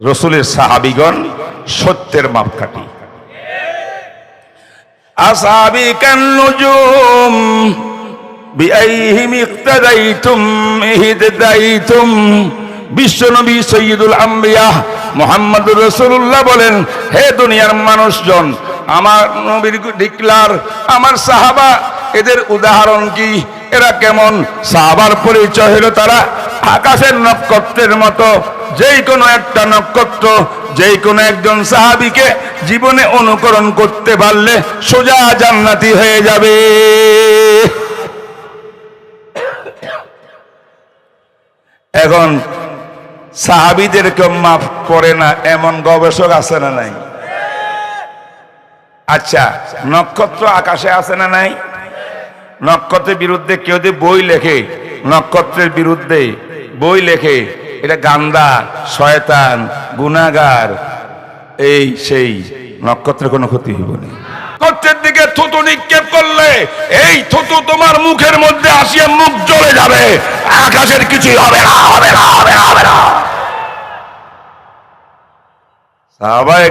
রসুলের সাহাবিগণ সত্যের মাপকাঠি। আম্বিয়া মোহাম্মদুর রসুল্লাহ বলেন, হে দুনিয়ার মানুষজন, আমার নবীর ডিক্লার, আমার সাহাবা, এদের উদাহরণ কি? এরা কেমন? সাহাবার পরিচয় হলো তারা আকাশের নক্ষত্রের মতো। যেই কোনো একটা নক্ষত্র, যেই কোনো একজন সাহাবিকে জীবনে অনুকরণ করতে পারলে সোজা জান্নাতি হয়ে যাবে। এখন সাহাবিদেরকে মাফ করে না, এমন গবেষক আছে না নাই? আচ্ছা নক্ষত্র আকাশে আছে না নাই? নক্ষত্রের বিরুদ্ধে কেউ যদি বই লেখে, নক্ষত্রের বিরুদ্ধে বই লেখে এটা গান্দা শয়তান গুনাগার এই সেই নক্ষত্রের কোনো ক্ষতি হইব না। নক্ষত্রের দিকে থুতু নিক্ষেপ করলে এই থুতু তোমার মুখের মধ্যে আসিয়া মুখ জ্বলে যাবে। আকাশের কিছুই হবে না হবে না হবে না হবে না। সাহাবায়ে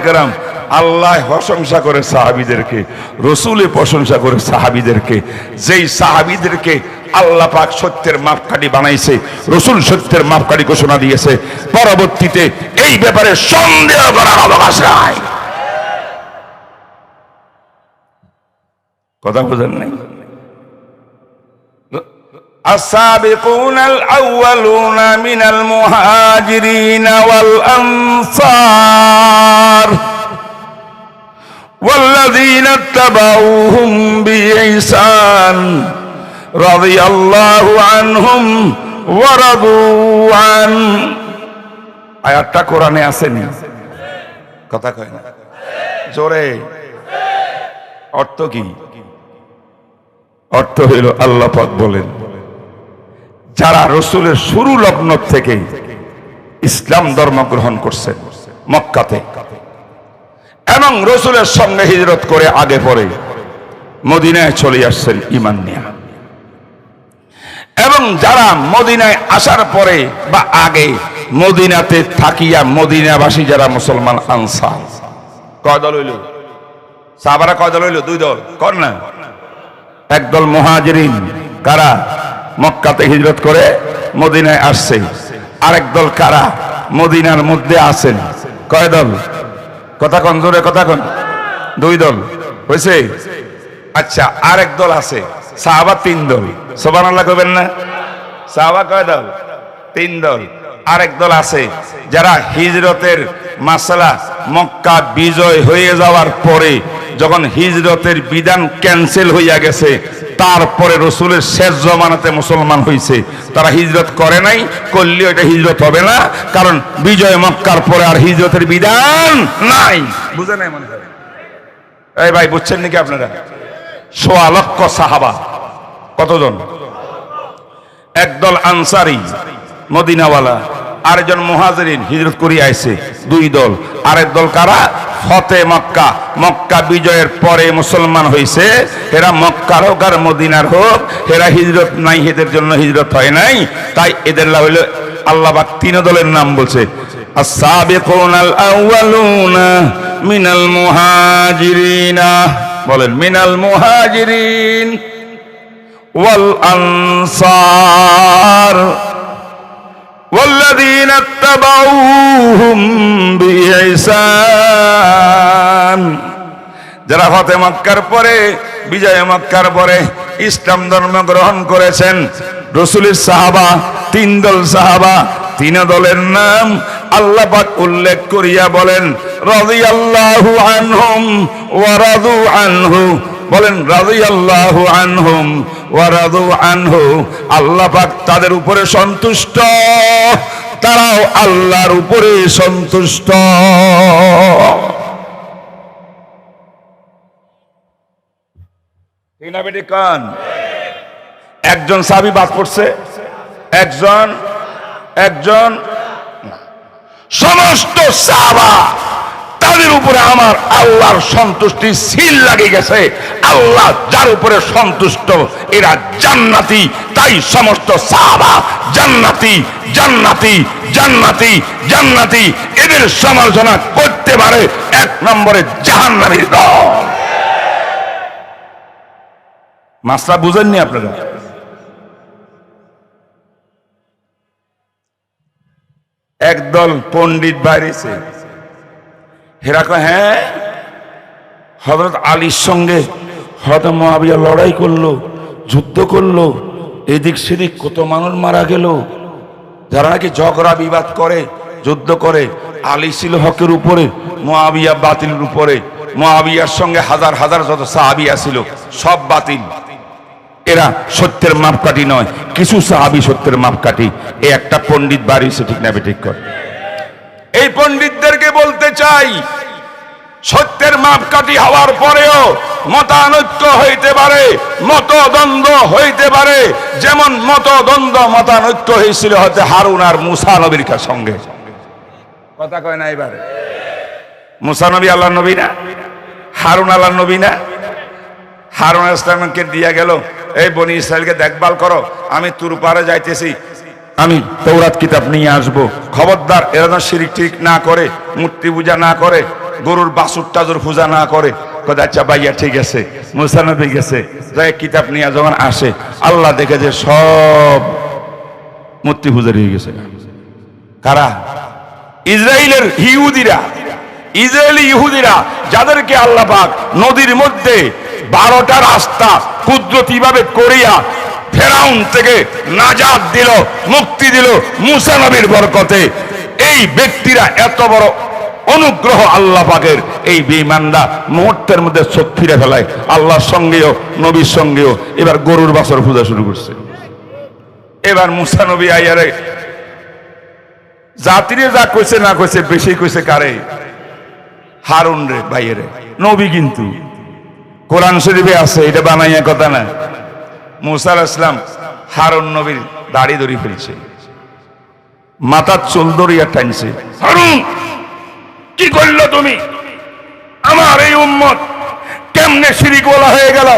আল্লাহ প্রশংসা করে সাহাবিদেরকে রসুলে প্রশংসা করে সাহাবিদেরকে যেই সাহাবিদেরকে আল্লাহ পাক সত্যের মাপকাঠি বানাইছে রসুল সত্যের মাপকাঠি ঘোষণা দিয়েছে পরবর্তীতে এই ব্যাপারে সন্দেহ করার অবকাশ নাই কথা বোঝেন নাই السابقون الأولون من المهاجرين والأنصار والذين اتبعوهم بإحسان رضي الله عنهم ورضوا عنه আয়াতটা কোরআনে আসেনি কথা কয় না জোরে অর্থ কি অর্থ হইল আল্লাহ পাক বলেন যারা রসুলের শুরু লগ্ন থেকে ইসলাম ধর্ম গ্রহণ করছেন মক্কাতে এবং রসুলের সঙ্গে হিজরত করে আগে পরে মদিনায় চলে আসছেন ইমান নিয়া এবং যারা মদিনায় আসার পরে বা আগে মদিনাতে থাকিয়া মদিনাবাসী যারা মুসলমান আনসার। কয় দল হইল? সাহাবারা কয় দল হইল? দুই দল। কর না। একদল মহাজরিন। কারা? মক্কাতে হিজরত করে মদিনায় আসছে। আরেক দল কারা? মদিনার মধ্যে আছেন। কয় দল? কথা কন, জোরে কথা কন। দুই দল। হয়েছে আচ্ছা আরেক দল আছে। সাহাবা তিন দল। সোবান আল্লাহ করবেন না? সাহাবা কয় দল? তিন দল। আরেক দল আছে যারা হিজরতের মাসালা মক্কা বিজয় হয়ে যাওয়ার পরে যখন হিজরতের বিধান ক্যান্সেল হইয়া গেছে তারপরে রসুলের শেষ জমানাতে মুসলমান হয়েছে তারা হিজরত করে নাই করলেও এটা হিজরত হবে না কারণ বিজয় মক্কার পরে আর হিজরতের বিধান নাই। বুঝে নাই মনে হয়। এই ভাই বুঝছেন নাকি আপনারা? সোয়া লক্ষ সাহাবা। কতজন? একদল আনসারি, মদিনাওয়ালা। আরেকজন মহাজরিন, হিজরত করে আইসে দুই দল। আরেক দল কারা? ফতে মক্কা। মক্কা বিজয়ের পরে মুসলমান হয়েছে এরা মক্কার হোক আর মদিনার হোক, এরা হিজরত নাই, এদের জন্য হিজরত হয় নাই। তাই এদের লা হইল আল্লাহবাক তিন দলের নাম বলছে। আসাবে কোনাল আউয়ালুনা মিনাল মুহাজিরিনা। বলেন মিনাল মুহাজিরিন ওয়াল আনসার والذين اتبعوهم بإحسان যারা ফতে মক্কার পরে বিজয় মক্কার পরে ইসলাম ধর্ম গ্রহণ করেছেন রসুলের সাহাবা তিন দল সাহাবা তিন দলের নাম আল্লাহ পাক উল্লেখ করিয়া বলেন, রাদিয়াল্লাহু আনহুম ওয়া রাদু আনহু। বলেন, রাদিয়াল্লাহু আনহুম ওয়া রাদু আনহু। আল্লাহ পাক তাদের উপরে সন্তুষ্ট। তারাও আল্লাহর উপরে সন্তুষ্ট। একজন সাবি বাদ পড়ছে একজন একজন সমস্ত সাহাবা, তাদের উপরে আমার আল্লাহর সন্তুষ্টি সিল লাগে গেছে। আল্লাহ যার উপরে সন্তুষ্ট, এরা জান্নাতি। তাই সমস্ত সাহাবা, জান্নাতি জান্নাতি জান্নাতি জান্নাতি। এদের সমালোচনা করতে পারে এক নম্বরে জাহান্নামীর দল মাসলা বুঝেননি আপনারা? একদল পণ্ডিত বাইরেছে হেরা হ্যাঁ হজরত আলীর সঙ্গে হয়তো মহাবিয়া লড়াই করল, যুদ্ধ করল, এদিক সেদিক কত মানুষ মারা গেল। যারা নাকি ঝগড়া বিবাদ করে, যুদ্ধ করে, আলী ছিল হকের উপরে মহাবিয়া বাতিলের উপরে মহাবিয়ার সঙ্গে হাজার হাজার যত সাহাবিয়া ছিল সব বাতিল। এরা সত্যের মাপকাঠি নয়। কিছু সাহাবি সত্যের মাপকাঠি। এই একটা পণ্ডিত বাড়ি, সে ঠিক না ঠিক করে। এই পণ্ডিতদেরকে বলতে চাই, সত্যের মাপকাঠি হওয়ার পরেও মতানৈক্য হইতে পারে, মতদ্বন্দ্ব হইতে পারে। যেমন মতদ্বন্দ্ব, মতানৈক্য হয়েছিল হতে হারুন আর মুসা নবীর সঙ্গে। কথা কয় না এবারে? মুসা নবী আল্লাহ নবী না? হারুন আল্লাহ নবী না? হারুন ইসলামকে দিয়া গেল। এই বনি ইসরায়েলকে দেখভাল করো। আমি তুর পারে যাইতেছি। আমি তৌরাত কিতাব নিয়ে আসব। খবরদার, এরা যেন শিরিক ঠিক না করে, মূর্তি পূজা না করে, গরুর বাসুর টাজুর পূজা না করে। আচ্ছা ভাইয়া, ঠিক আছে। মুসানবী গেছে। যাই কিতাব নিয়ে যখন আসে, আল্লাহ দেখে যে সব মূর্তি পূজারি হয়ে গেছে। কারা? ইসরায়েলের ইহুদিরা। ইসরায়েলি ইহুদিরা, যাদেরকে আল্লাহ পাক নদীর মধ্যে বারোটা রাস্তা কুদরতি ভাবে করিয়া ফেরাউন থেকে নাজাদ দিল, মুক্তি দিল মুসা নবীর বরকতে। এই ব্যক্তিরা এত বড় অনুগ্রহ আল্লাহ পাকের। এই বেঈমানরা মুহূর্তের মধ্যে চোখ ফিরে ফেলায়। আল্লাহর সঙ্গেও, নবীর সঙ্গেও এবার গরুর বাসর পূজা শুরু করছে। এবার মুসানবী আইয়ারে জাতিরে যা কইছে না কইছে, বেশি কইছে কারে? হারুন রে, ভাইয়েরে। নবী কিন্তু কোরআন শরীফে আছে, এটা বানাইয়া কথা না। মুসা ইসলাম হারুন নবীর দাড়ি দড়ি ফেলছে। মাথার চুল দড়িয়া টানছে। হারুন, কি করল তুমি? আমার এই উম্মত কেমনে শিরিক বলা হয়ে গেল?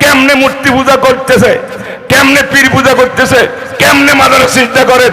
কেমনে মূর্তি পূজা করতেছে? কেমনে পীর পূজা করতেছে? কেমনে মাদার চিন্তা করেন?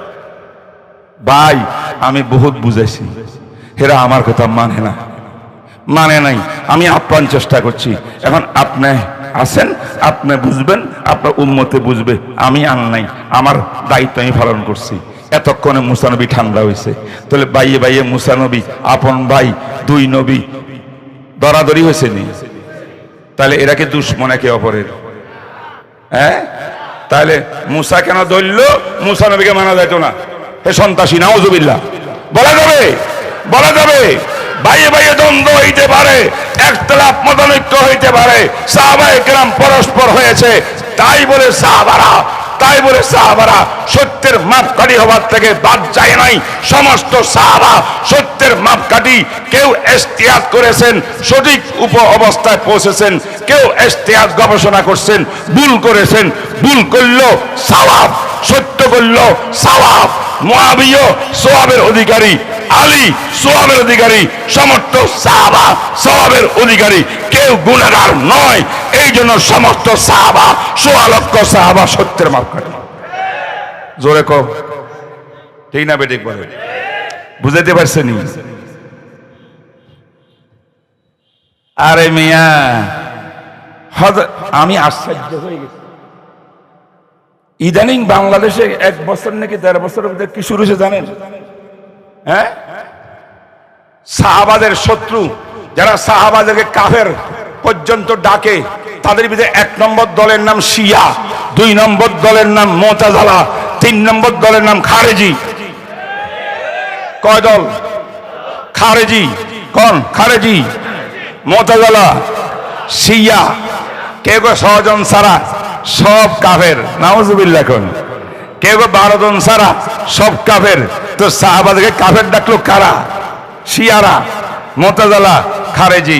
ভাই, আমি বহুত বুঝাইছি। হেরা আমার কথা মানে না। মানে নাই। আমি আপ্রাণ চেষ্টা করছি। এখন আপনি আছেন, আপনি বুঝবেন আপনার উন্মতে বুঝবে। আমি আন নাই। আমার দায়িত্ব আমি পালন করছি। এতক্ষণে মুসানবী ঠান্ডা হয়েছে তাহলে বাইয়ে বাইয়ে মুসানবী আপন ভাই, দুই নবী, দরাদরি হয়েছে নি? তাহলে এরা কি দুশ্মন একে অপরের? হ্যাঁ? তাহলে মুসা কেন ধরল? মুসা নবীকে মানা যাইতো না। হে সন্ত্রাসী নাওজুবিল্লাহ বলা যাবে বলা যাবে, বাইয়ে বাইয়ে দ্বন্দ্ব হইতে পারে একতলাপ মতনৈক্য হইতে পারে, সাহাবায়ে কেরাম পরস্পর হয়েছে, তাই বলে সাহাবারা, তাই বলে সাহাবারা, সত্যের মাপকাঠি হবার থেকে বাদ যায় নাই, সমস্ত সাহাবা সত্যের মাপকাঠি, কেউ এস্তিয়াত করেছেন, সঠিক উপ অবস্থায় পৌঁছেছেন, কেউ এস্তিয়াত গবেষণা করছেন, ভুল করেছেন, ভুল করল সাওয়াব, সত্য করল সাওয়াব। মহাবিয় সোয়াবের অধিকারী, আলী সোয়াবের অধিকারী, সমস্ত সাহাবা সোয়াবের অধিকারী। কেউ গুণাগার নয় এই জন্য সমস্ত সাহাবা সোয়া লক্ষ সাহাবা সত্যের মাপকাঠি। জোরে কো ঠিক না বেঠিক বলে? বুঝাইতে পারছেন আরে মিয়া আমি আশ্চর্য হয়ে গেছি। ইদানিং বাংলাদেশে এক বছর নাকি দেড় বছরের মধ্যে কি শুরু হয়েছে জানেন? হ্যাঁ? সাহাবাদের শত্রু, যারা সাহাবাদেরকে কাফের পর্যন্ত ডাকে, তাদের ভিতরে এক নম্বর দলের নাম শিয়া, দুই নম্বর দলের নাম মোতাজালা, তিন নম্বর দলের নাম খারেজি। কয় দল? খারেজি। কোন? খারেজি। মোতাজালা। শিয়া। কেউ কেউ ছজন ছাড়া সব কাফের। নাউজুবিল্লাহ কোন কেউ বারো জন সারা সব কাফের। তো সাহাবাদকে কাফের ডাকলো কারা? শিয়ারা, মোতাজালা, খারেজি।